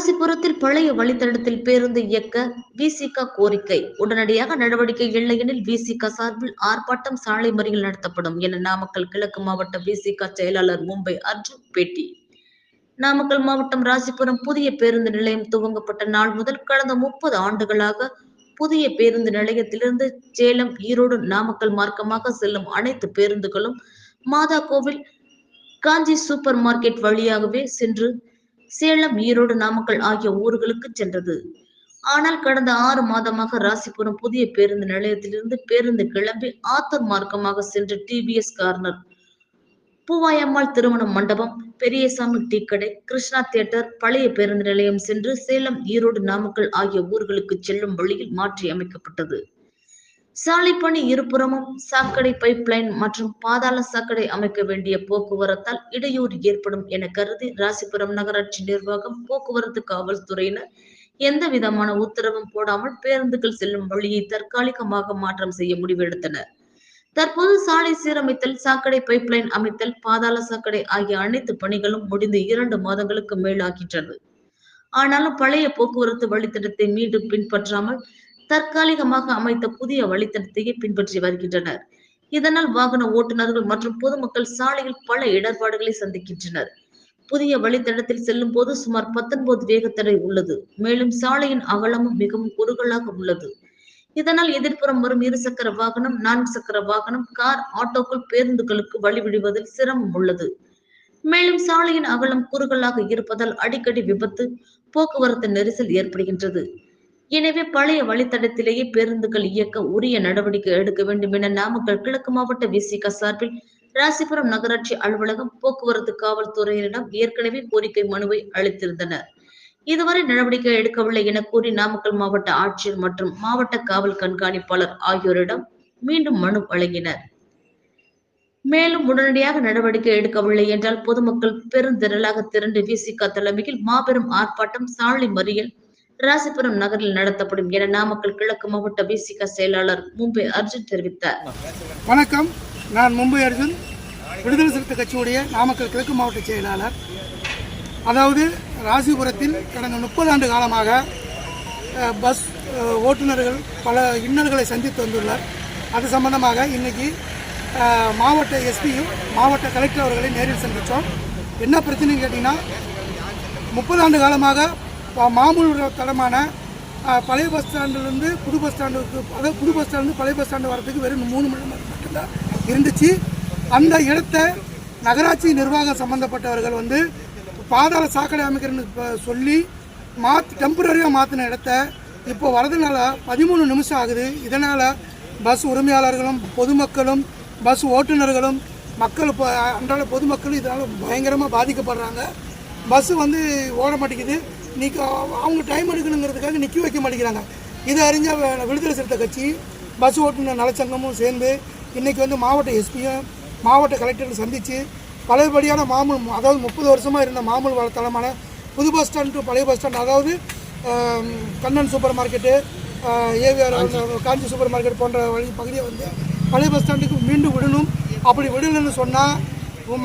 ராசிபுரத்தில் பழைய வழித்தடத்தில் பேருந்து இயக்க விசிக கோரிக்கை. உடனடியாக நடவடிக்கை இல்லை எனில் விசிக சார்பில் ஆர்ப்பாட்டம் சாலை மறியல் நடத்தப்படும் என நாமக்கல் கிழக்கு மாவட்ட விசிக செயலாளர் மும்பை அர்ஜுன் பேட்டி. நாமக்கல் மாவட்டம் ராசிபுரம் புதிய பேருந்து நிலையம் துவங்கப்பட்ட நாள் முதல் கடந்த முப்பது ஆண்டுகளாக புதிய பேருந்து நிலையத்திலிருந்து சேலம் ஈரோடு நாமக்கல் மார்க்கமாக செல்லும் அனைத்து பேருந்துகளும் மாதா கோவில் காஞ்சி சூப்பர் மார்க்கெட் வழியாகவே சென்று சேலம் ஈரோடு நாமக்கல் ஆகிய ஊர்களுக்கு சென்றது. ஆனால் கடந்த ஆறு மாதமாக ராசிபுரம் புதிய பேருந்து நிலையத்திலிருந்து பேருந்து கிளம்பி ஆத்தூர் மார்க்கமாக சென்ற டிவிஎஸ் கார்னர். பூவாயம்மாள் திருமண மண்டபம் பெரியசாமி டீ கடை கிருஷ்ணா தியேட்டர் பழைய பேருந்து நிலையம் சென்று சேலம் ஈரோடு நாமக்கல் ஆகிய ஊர்களுக்கு செல்லும் வழியில் மாற்றி அமைக்கப்பட்டது சாலை பணி இருபுறமும் சாக்கடை பைப்லைன் மற்றும் பாதாள சாக்கடை அமைக்க வேண்டிய போக்குவரத்தால் இடையூறு ஏற்படும் என கருதி ராசிபுரம் நகராட்சி நிர்வாகம் போக்குவரத்து காவல்துறையினர் எந்த விதமான உத்தரவும் போடாமல் பேருந்துகள் செல்லும் வழியை தற்காலிகமாக மாற்றம் செய்ய முடிவெடுத்தனர். தற்போது சாலை சீரமைத்தல் சாக்கடை பைப்லைன் அமைத்தல் பாதாள சாக்கடை ஆகிய அனைத்து பணிகளும் முடிந்து இரண்டு மாதங்களுக்கு மேலாகின்றது. ஆனாலும் பழைய போக்குவரத்து வழித்தடத்தை மீண்டும் பின்பற்றாமல் தற்காலிகமாக அமைத்த புதிய வழித்தடத்தையே பின்பற்றி வருகின்றனர். இதனால் வாகன ஓட்டுநர்கள் மற்றும் பொதுமக்கள் சாலையில் பல இடர்பாடுகளை சந்திக்கின்றனர். புதிய வழித்தடத்தில் செல்லும் போது சுமார் பத்தொன்பது வேகத்தடை உள்ளது. மேலும் சாலையின் அகலமும் மிகவும் குறுகலாக உள்ளது. இதனால் எதிர்ப்புறம் வரும் இருசக்கர வாகனம் நான்கு சக்கர வாகனம் கார் ஆட்டோக்கள் பேருந்துகளுக்கு வழிவிடுவதில் சிரமம் உள்ளது. மேலும் சாலையின் அகலம் குறுகலாக இருப்பதால் அடிக்கடி விபத்து போக்குவரத்து நெரிசல் ஏற்படுகின்றது. எனவே பழைய வழித்தடத்திலேயே பேருந்துகள் இயக்க உரிய நடவடிக்கை எடுக்க வேண்டும் என நாமக்கல் கிழக்கு மாவட்ட விசிக சார்பில் ராசிபுரம் நகராட்சி அலுவலகம் போக்குவரத்து காவல்துறையினரிடம் ஏற்கனவே கோரிக்கை மனுவை அளித்திருந்தனர். இதுவரை நடவடிக்கை எடுக்கவில்லை என கூறி நாமக்கல் மாவட்ட ஆட்சியர் மற்றும் மாவட்ட காவல் கண்காணிப்பாளர் ஆகியோரிடம் மீண்டும் மனு வழங்கினர். மேலும் உடனடியாக நடவடிக்கை எடுக்கவில்லை என்றால் பொதுமக்கள் பெருந்திரளாக திரண்டு விசிக தலைமையில் மாபெரும் ஆர்ப்பாட்டம் சாலை மறியல் ராசிபுரம் நகரில் நடத்தப்படும் என நாமக்கல் கிழக்கு மாவட்ட பிசிக செயலாளர் மும்பை அர்ஜுன் தெரிவித்தார். வணக்கம். நான் மும்பை அர்ஜுன் விடுதலை சிறுத்தை கட்சியுடைய நாமக்கல் கிழக்கு மாவட்ட செயலாளர். அதாவது ராசிபுரத்தில் கடந்த முப்பது ஆண்டு காலமாக பஸ் ஓட்டுநர்கள் பல இன்னல்களை சந்தித்து வந்துள்ளார் அது சம்பந்தமாக இன்னைக்கு மாவட்ட எஸ்பியும் மாவட்ட கலெக்டர் அவர்களை நேரில் சந்தித்தோம். என்ன பிரச்சனைன்னு கேட்டிங்கன்னா முப்பது ஆண்டு காலமாக மாமூல் தடமான பழைய பஸ் ஸ்டாண்டிலிருந்து புது பஸ் ஸ்டாண்டுக்கு அதாவது புது பஸ் ஸ்டாண்டு பழைய பஸ் ஸ்டாண்டு வரதுக்கு வெறும் மூணு மணி நேரம் மட்டும்தான் இருந்துச்சு. அந்த இடத்த நகராட்சி நிர்வாகம் சம்பந்தப்பட்டவர்கள் வந்து பாதாள சாக்கடை அமைக்கிறன்னு சொல்லி மாத் டெம்பரரியாக மாற்றின இடத்த இப்போ வரதுனால பதிமூணு நிமிஷம் ஆகுது. இதனால் பஸ் உரிமையாளர்களும் பொதுமக்களும் பஸ் ஓட்டுநர்களும் மக்கள் இப்போ அன்றாட பொதுமக்களும் இதனால் பயங்கரமாக பாதிக்கப்படுறாங்க. பஸ்ஸு வந்து ஓட மாட்டேங்குது. நீக்க அவங்க டைம் எடுக்கணுங்கிறதுக்காக நிற்க வைக்க மாட்டேங்கிறாங்க. இதை அறிஞ்ச விடுதலை சிறுத்தை கட்சி பஸ் ஓட்டுநர் நலச்சங்கமும் சேர்ந்து இன்றைக்கி வந்து மாவட்ட எஸ்பியும் மாவட்ட கலெக்டரும் சந்தித்து பழையபடியான மாமூல் அதாவது முப்பது வருஷமாக இருந்த மாமூல் வளத்தளமான புது பஸ் ஸ்டாண்ட் டு பழைய பஸ் ஸ்டாண்ட் அதாவது Kannan supermarket AVR Kanchi. Supermarket போன்ற வழி பகுதியை வந்து பழைய பஸ் ஸ்டாண்டுக்கு மீண்டும் விடணும். அப்படி விடலைன்னு சொன்னால்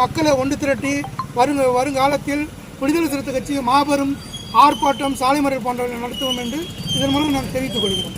மக்களை ஒன்று திரட்டி வருங்க வருங்காலத்தில் விடுதலை சிறுத்தை கட்சி மாபெரும் ஆர்ப்பாட்டம் சாலை மறியல் போன்றவற்றை நடத்துவோம் என்று இதன் மூலம் நான் தெரிவித்துக் கொள்கிறேன்